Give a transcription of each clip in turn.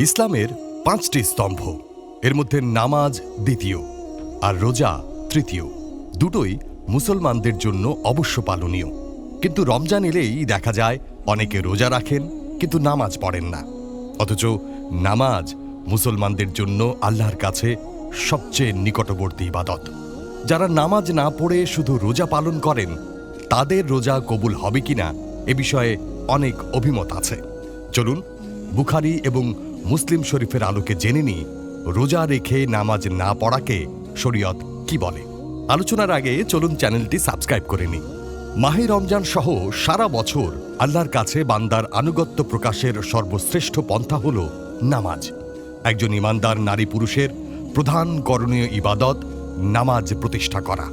ইসলামের পাঁচটি স্তম্ভ। এর মধ্যে নামাজ দ্বিতীয় আর রোজা তৃতীয়। দুটোই মুসলমানদের জন্য অবশ্য পালনীয়। কিন্তু রমজান এলেই দেখা যায় অনেকে রোজা রাখেন, কিন্তু নামাজ পড়েন না। অথচ নামাজ মুসলমানদের জন্য আল্লাহর কাছে সবচেয়ে নিকটবর্তী ইবাদত। যারা নামাজ না পড়ে শুধু রোজা পালন করেন, তাদের রোজা কবুল হবে কিনা এ বিষয়ে অনেক অভিমত আছে। চলুন, বুখারি এবং মুসলিম শরীফের আলোকে জেনে নিই, রোজা রেখে নামাজ না পড়াকে শরীয়ত কি বলে। আলোচনার আগে চলুন চ্যানেলটি সাবস্ক্রাইব করে নিই। মাহে রমজান সহ সারা বছর আল্লাহর কাছে বান্দার আনুগত্য প্রকাশের সর্বশ্রেষ্ঠ পন্থা হল নামাজ। একজন ইমানদার নারী পুরুষের প্রধান করণীয় ইবাদত নামাজ প্রতিষ্ঠা করা।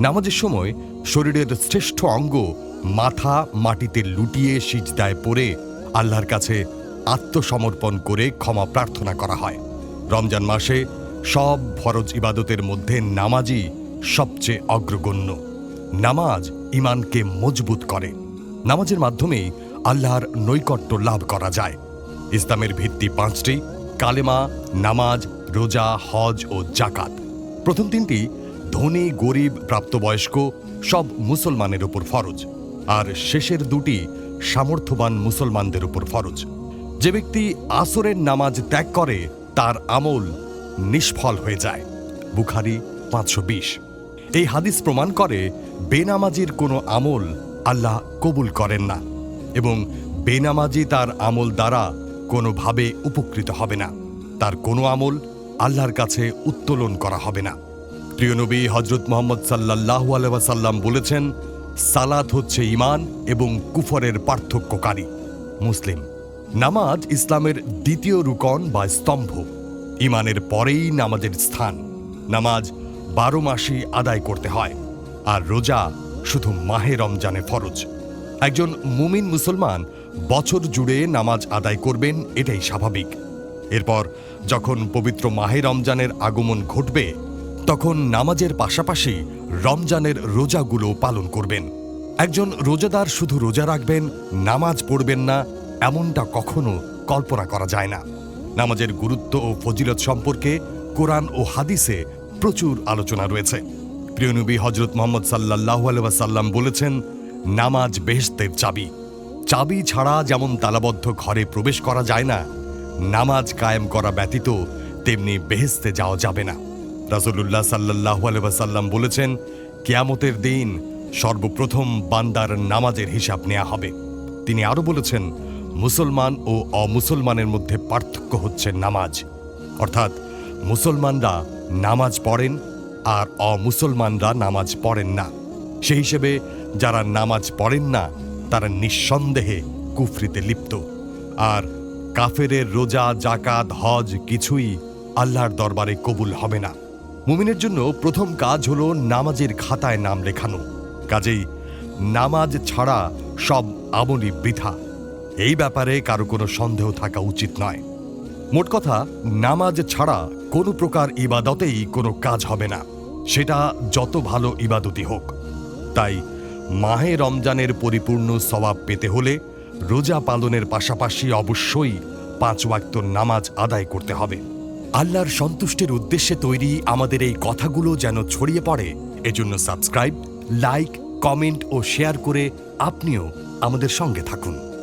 নামাজের সময় শরীরের শ্রেষ্ঠ অঙ্গ মাথা মাটিতে লুটিয়ে সিজদায় পড়ে আল্লাহর কাছে আত্মসমর্পণ করে ক্ষমা প্রার্থনা করা হয়। রমজান মাসে সব ফরজ ইবাদতের মধ্যে নামাজই সবচেয়ে অগ্রগণ্য। নামাজ ইমানকে মজবুত করে। নামাজের মাধ্যমেই আল্লাহর নৈকট্য লাভ করা যায়। ইসলামের ভিত্তি পাঁচটি, কালেমা, নামাজ, রোজা, হজ ও জাকাত প্রথম তিনটি, ধনী, গরিব, প্রাপ্তবয়স্ক, সব মুসলমানের উপর ফরজ। আর শেষের দুটি, সামর্থ্যবান মুসলমানদের উপর ফরজ। যে ব্যক্তি আসরের নামাজ ত্যাগ করে, তার আমল নিষ্ফল হয়ে যায়। বুখারি পাঁচশো বিশ। এই হাদিস প্রমাণ করে, বেনামাজির কোনো আমল আল্লাহ কবুল করেন না এবং বেনামাজি তার আমল দ্বারা কোনোভাবে উপকৃত হবে না। তার কোনো আমল আল্লাহর কাছে উত্তোলন করা হবে না। প্রিয় নবী হজরত মোহাম্মদ সাল্লাহ আলহাসাল্লাম বলেছেন, সালাত হচ্ছে ইমান এবং কুফরের পার্থক্যকারী। মুসলিম নামাজ ইসলামের দ্বিতীয় রুকন বা স্তম্ভ। ইমানের পরেই নামাজের স্থান। নামাজ বারো মাসই আদায় করতে হয়। আর রোজা শুধু মাহে রমজানে ফরজ। একজন মুমিন মুসলমান বছর জুড়ে নামাজ আদায় করবেন, এটাই স্বাভাবিক। এরপর যখন পবিত্র মাহে রমজানের আগমন ঘটবে, তখন নামাজের পাশাপাশি রমজানের রোজাগুলো পালন করবেন। একজন রোজাদার শুধু রোজা রাখবেন, নামাজ পড়বেন না এমনটা কখনো কল্পনা করা যায় না। নামাজের গুরুত্ব ও ফজিলত সম্পর্কে কোরআন ও হাদিসে প্রচুর আলোচনা রয়েছে। প্রিয়নবী হজরত মোহাম্মদ সাল্লাহ সাল্লাম বলেছেন, নামাজ বেহেস্তের চাবি। চাবি ছাড়া যেমন তালাবদ্ধ ঘরে প্রবেশ করা যায় না, নামাজ কায়েম করা ব্যতীত তেমনি বেহেস্তে যাওয়া যাবে না। রাসুলুল্লাহ সাল্লাহ সাল্লাম বলেছেন, কেয়ামতের দিন সর্বপ্রথম বান্দার নামাজের হিসাব নেওয়া হবে। তিনি আরও বলেছেন মুসলমান ও অমুসলমানের মধ্যে পার্থক্য হচ্ছে নামাজ। অর্থাৎ মুসলমানরা নামাজ পড়েন আর অমুসলমানরা নামাজ পড়েন না। সেই হিসেবে যারা নামাজ পড়েন না, তারা নিঃসন্দেহে কুফরিতে লিপ্ত। আর কাফেরের রোজা জাকাত হজ কিছুই আল্লাহর দরবারে কবুল হবে না। মুমিনের জন্য প্রথম কাজ হলো নামাজের খাতায় নাম লেখানো। কাজেই নামাজ ছাড়া সব আমলি বৃথা। এই ব্যাপারে কারও কোনো সন্দেহ থাকা উচিত নয়। মোট কথা, নামাজ ছাড়া কোনো প্রকার ইবাদতেই কোনো কাজ হবে না। সেটা যত ভালো ইবাদতই হোক। তাই মাহে রমজানের পরিপূর্ণ সওয়াব পেতে হলে রোজা পালনের পাশাপাশি অবশ্যই পাঁচ ওয়াক্ত নামাজ আদায় করতে হবে। আল্লাহর সন্তুষ্টির উদ্দেশ্যে তৈরি আমাদের এই কথাগুলো যেন ছড়িয়ে পড়ে, এজন্য সাবস্ক্রাইব, লাইক, কমেন্ট ও শেয়ার করে আপনিও আমাদের সঙ্গে থাকুন।